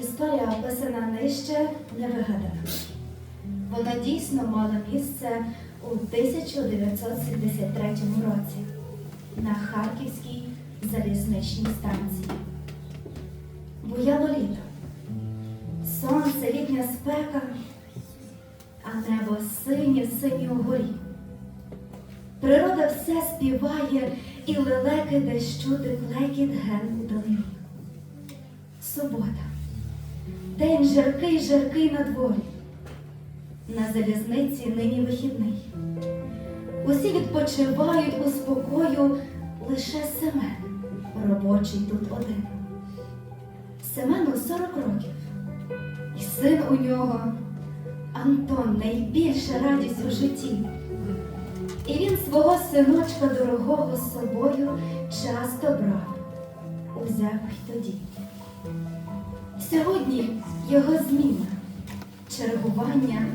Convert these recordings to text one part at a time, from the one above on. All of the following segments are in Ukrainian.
Історія описана нижче не вигадана. Вона дійсно мала місце у 1973 році на Харківській залізничній станції. Буяло літо. Сонце, літня спека, а небо синє синє угорі. Природа все співає і лелеки десь чути клекіт ген у долині. Субота. День жаркий, жаркий на дворі. На залізниці нині вихідний. Усі відпочивають у спокою, лише Семен, робочий тут один. Семену 40 років. І син у нього Антон найбільша радість у житті. І він свого синочка дорогого з собою часто брав, узяв й тоді. Сьогодні його зміна, чергування,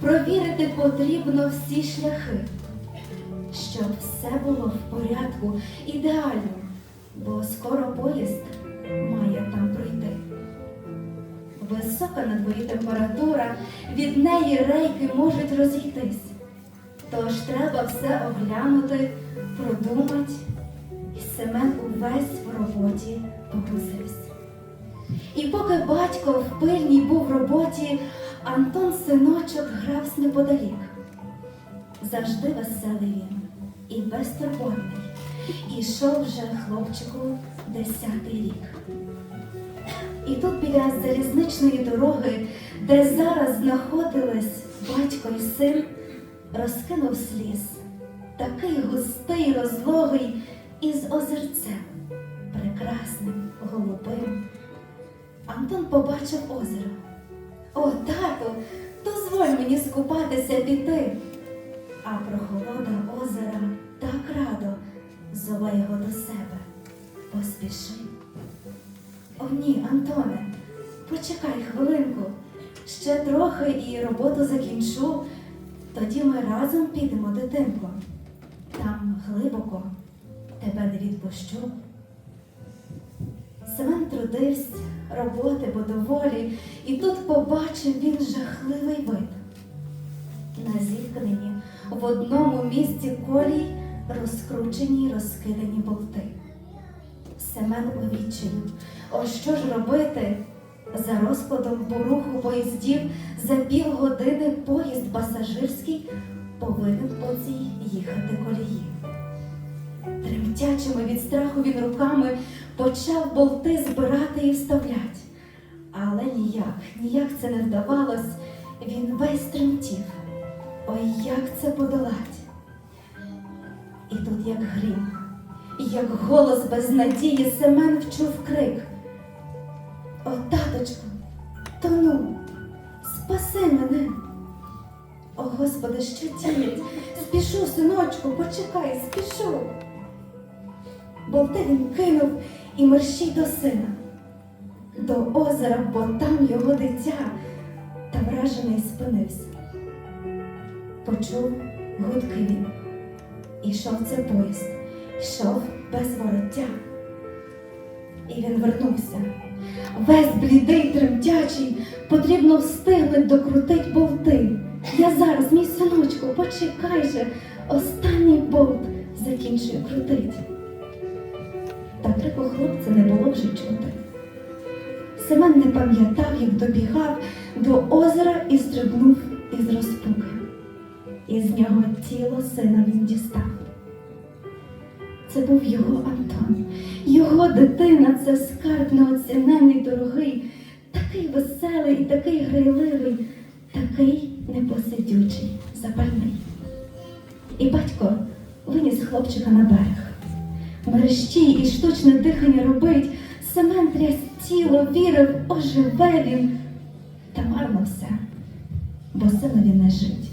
провірити потрібно всі шляхи, щоб все було в порядку ідеально, бо скоро поїзд має там пройти. Висока на дворі температура, від неї рейки можуть розійтись. Тож треба все оглянути, продумати, і Семен увесь в роботі погрузився. І поки батько в пильній був в роботі, Антон синочок грався неподалік. Завжди веселий він і безтурботний. Ішов вже хлопчику десятий рік. І тут біля залізничної дороги, де зараз знаходились батько і син, розкинув сліз, такий густий, розлогий, із озерцем, прекрасним, голубим. Антон побачив озеро. О, тату, дозволь мені скупатися піти. А прохолода озера так радо зове його до себе. Поспіши. О, ні, Антоне, почекай хвилинку. Ще трохи і роботу закінчу. Тоді ми разом підемо, дитинко. Там глибоко тебе не відпущу. Семен трудився, роботи бо доволі, і тут побачив він жахливий вид. На зіткненні в одному місці колій розкручені й розкидані болти. Семен у відчаю. О, що ж робити? За розкладом поруху поїздів за півгодини поїзд пасажирський повинен по цій їхати колії. Тремтячими від страху він руками почав болти збирати і вставлять. Але ніяк, ніяк це не вдавалось, він весь тремтів. Ой, як це подолать? І тут, як грім, як голос без надії, Семен вчув крик. О, таточку, тону, спаси мене. О, Господи, що тінять? Спішу, синочку, почекай, спішу. Болти він кинув і мерщій до сина, до озера, бо там його дитя, та вражений спинився. Почув гудки він. Ішов це поїзд, йшов без вороття. І він вернувся. Весь блідий, тремтячий, потрібно встигнуть докрутить болти. Я зараз, мій синочку, почекай же, останній болт закінчую крутить. Та крику хлопця не було вже чути. Семен не пам'ятав, як добігав до озера і стрибнув із розпуки. Із нього тіло сина він дістав. Це був його Антон, його дитина, це скарб неоціненний, дорогий, такий веселий і такий грайливий, такий непосидючий, запальний. І батько виніс хлопчика на берег. Мерщій і штучне дихання робить, Семен тряс тіло, вірив, оживе він, та марно все, бо синові не жить.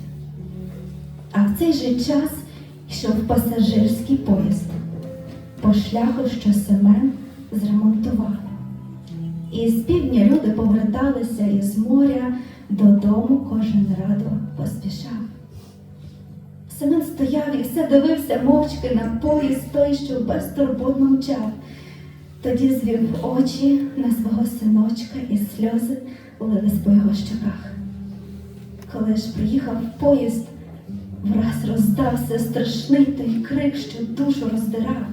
А в цей же час йшов пасажирський поїзд по шляху, що Семен зремонтував. І з півдня люди поверталися із моря додому, кожен радо поспішав. Семен стояв і все дивився мовчки на поїзд той, що безтурботно мчав. Тоді звів очі на свого синочка, і сльози лились по його щоках. Коли ж приїхав поїзд, враз роздався страшний той крик, що душу роздирав.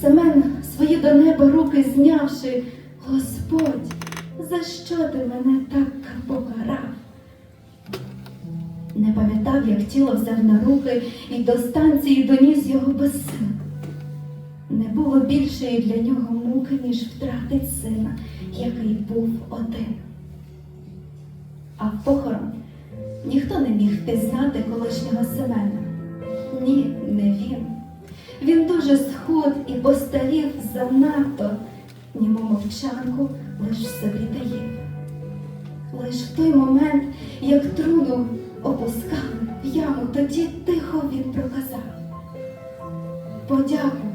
Семен свої до неба руки знявши, Господь, за що ти мене так покарав? Не пам'ятав, як тіло взяв на руки і до станції доніс його без сил. Не було більшої для нього муки, ніж втратить сина, який був один. А в похорон ніхто не міг впізнати колишнього Семена. Ні, не він. Він дуже схуд і постарів занадто, німу мовчанку лиш собі таїв. Лиш в той момент, як труну опускали в яму, тоді тихо він проказав. Подяку,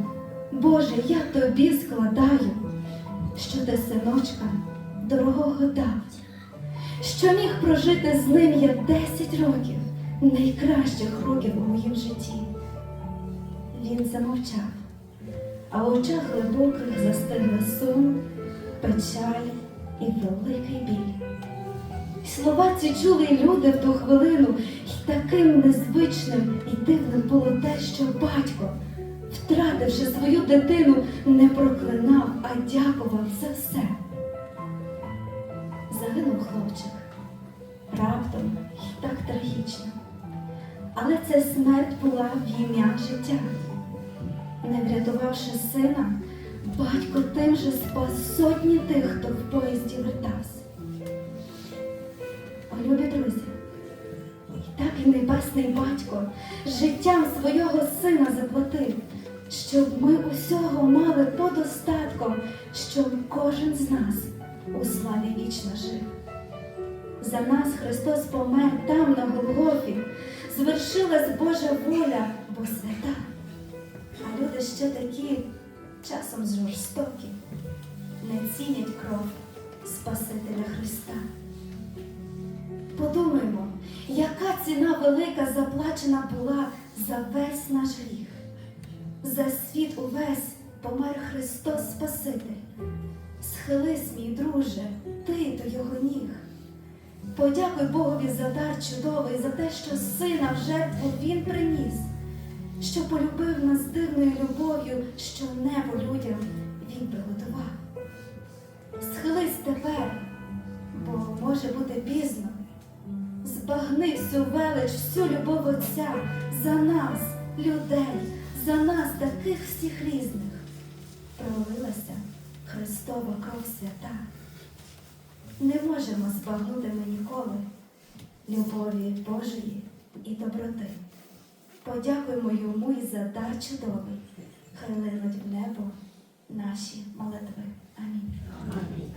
Боже, я тобі складаю, що ти синочка дорогого дав, що міг прожити з ним я десять років, найкращих років у моїм житті. Він замовчав, а в очах глибоких застигли сум, печаль і великий біль. Слова ці чули люди в ту хвилину, і таким незвичним і дивним було те, що батько, втративши свою дитину, не проклинав, а дякував за все. Загинув хлопчик раптом і так трагічно. Але ця смерть була в ім'я життя. Не врятувавши сина, батько тим же спас сотні тих, хто в поїзді вертався. Небесний батько життям свого сина заплатив, щоб ми усього мали подостатком, щоб кожен з нас у славі вічно жив. За нас Христос помер там, на Голгофі, звершилась Божа воля, бо свята. А люди ще такі часом жорстокі, не цінять кров Спасителя Христа. Подумаймо, яка ціна велика заплачена була за весь наш гріх. За світ увесь помер Христос Спаситель. Схились, мій друже, ти до його ніг. Подякуй Богові за дар чудовий, за те, що сина в жертву він приніс, що полюбив нас дивною любов'ю, що небо людям він приготував. Схились тепер, бо може бути пізно. Збагни всю велич, всю любов Отця за нас, людей, за нас, таких всіх різних. Пролилася Христова кров свята. Не можемо збагнути ми ніколи любові Божої і доброти. Подякуємо йому і за дар чудовий, хай линуть в небо наші молитви. Амінь.